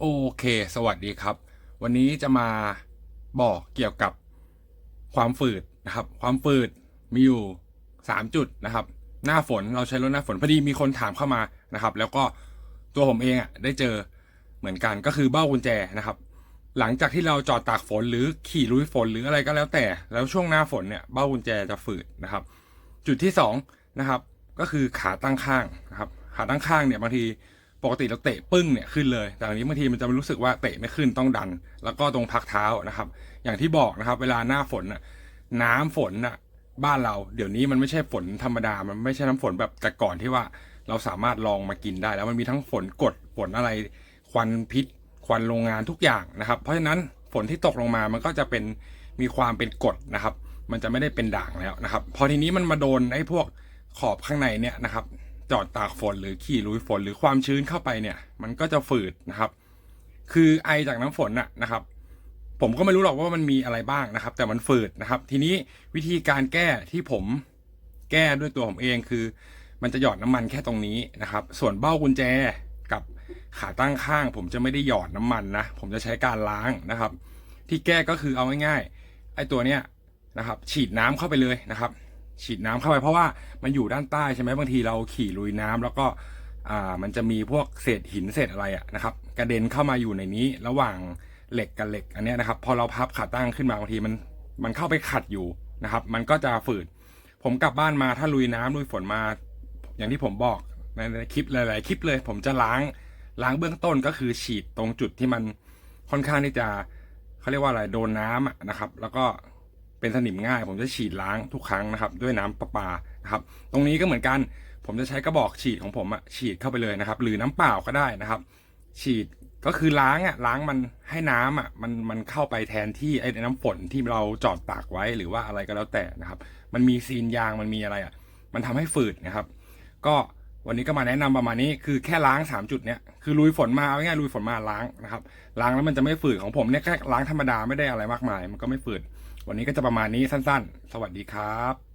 โอเค สวัสดีครับ วันนี้จะมาบอกเกี่ยวกับความฝืดนะครับ ความฝืดมีอยู่สามจุดนะครับ หน้าฝนเราใช้รถหน้าฝนพอดีมีคนถามเข้ามานะครับ แล้วก็ตัวผมเองอะได้เจอเหมือนกันก็คือเบ้ากุญแจนะครับ หลังจากที่เราจอดตากฝนหรือขี่ลุยฝนหรืออะไรก็แล้วแต่ แล้วช่วงหน้าฝนเนี่ยเบ้ากุญแจจะฝืดนะครับ จุดที่สองนะครับ ก็คือขาตั้งข้างนะครับ ขาตั้งข้างเนี่ยบางที ปกติเราเตะปึ้งเนี่ยขึ้นเลย แต่อันนี้บางทีมันจะรู้สึกว่าเตะไม่ขึ้นต้องดัน แล้วก็ตรงพักเท้านะครับ อย่างที่บอกนะครับ เวลาหน้าฝนน่ะน้ำฝนน่ะบ้านเราเดี๋ยวนี้มันไม่ใช่ฝนธรรมดา มันไม่ใช่น้ำฝนแบบแต่ก่อนที่ว่าเราสามารถลองมากินได้ แล้วมันมีทั้งฝนกดฝนอะไร ควันพิษ ควันโรงงานทุกอย่างนะครับ เพราะฉะนั้นฝนที่ตกลงมามันก็จะเป็นมีความเป็นกดนะครับ มันจะไม่ได้เป็นด่างแล้วนะครับ พอทีนี้มันมาโดนไอ้พวกขอบข้างในเนี่ยนะครับ จอดตากฝนหรือขี่ลุยฝนหรือความชื้นเข้าไปเนี่ย มันก็จะฝืดนะครับ คือไอจากน้ำฝนน่ะนะครับ ผมก็ไม่รู้หรอกว่ามันมีอะไรบ้างนะครับ แต่มันฝืดนะครับ ทีนี้วิธีการแก้ที่ผมแก้ด้วยตัวผมเองคือ มันจะหยอดน้ำมันแค่ตรงนี้นะครับ ส่วนเบ้ากุญแจกับขาตั้งข้าง ผมจะไม่ได้หยอดน้ำมันนะผมจะใช้การล้างนะครับ ที่แก้ก็คือเอาง่ายๆไอ้ตัวเนี้ยนะครับ ฉีดน้ำเข้าไปเลยนะครับ ฉีดน้ำเข้าไปเพราะว่ามันอยู่ด้านใต้ใช่ไหมบางทีเราขี่ลุยน้ำแล้วก็อ่ามันจะมีพวกเศษหินเศษอะไรอะนะครับ กระเด็นเข้ามาอยู่ในนี้ระหว่างเหล็กกับเหล็กอันนี้นะครับ พอเราพับขาตั้งขึ้นมาบางทีมันมันเข้าไปขัดอยู่นะครับ มันก็จะฝืดผมกลับบ้านมาถ้าลุยน้ำลุยฝนมา อย่างที่ผมบอกในในคลิปหลาย ๆ คลิปเลย ผมจะล้างล้างเบื้องต้นก็คือฉีดตรงจุดที่มันค่อนข้างที่จะเขาเรียกว่าอะไรโดนน้ำนะครับ แล้วก็ เป็นสนิมง่าย ผมจะฉีดล้างทุกครั้งนะครับ ด้วยน้ำประปานะครับ ตรงนี้ก็เหมือนกันผมจะใช้กระบอกฉีดของผมอะฉีดเข้าไปเลยนะครับ หรือน้ำเปล่าก็ได้นะครับ ฉีดก็คือล้างอะล้างมันให้น้ำอะมันมันเข้าไปแทนที่ไอ้น้ำฝนที่เราจอดตากไว้หรือว่าอะไรก็แล้วแต่นะครับ มันมีซีนยางมันมีอะไรอะมันทำให้ฝืดนะครับ ก็ วันนี้ก็มาแนะนำประมาณนี้คือแค่ล้างสามจุดเนี้ยคือลุยฝนมาเอาง่ายลุยฝนมาล้างนะครับล้างแล้วมันจะไม่ฝืดของผมเนี่ยแค่ล้างธรรมดาไม่ได้อะไรมากมาย มันก็ไม่ฝืดวันนี้ก็จะประมาณนี้สั้น ๆ สวัสดีครับ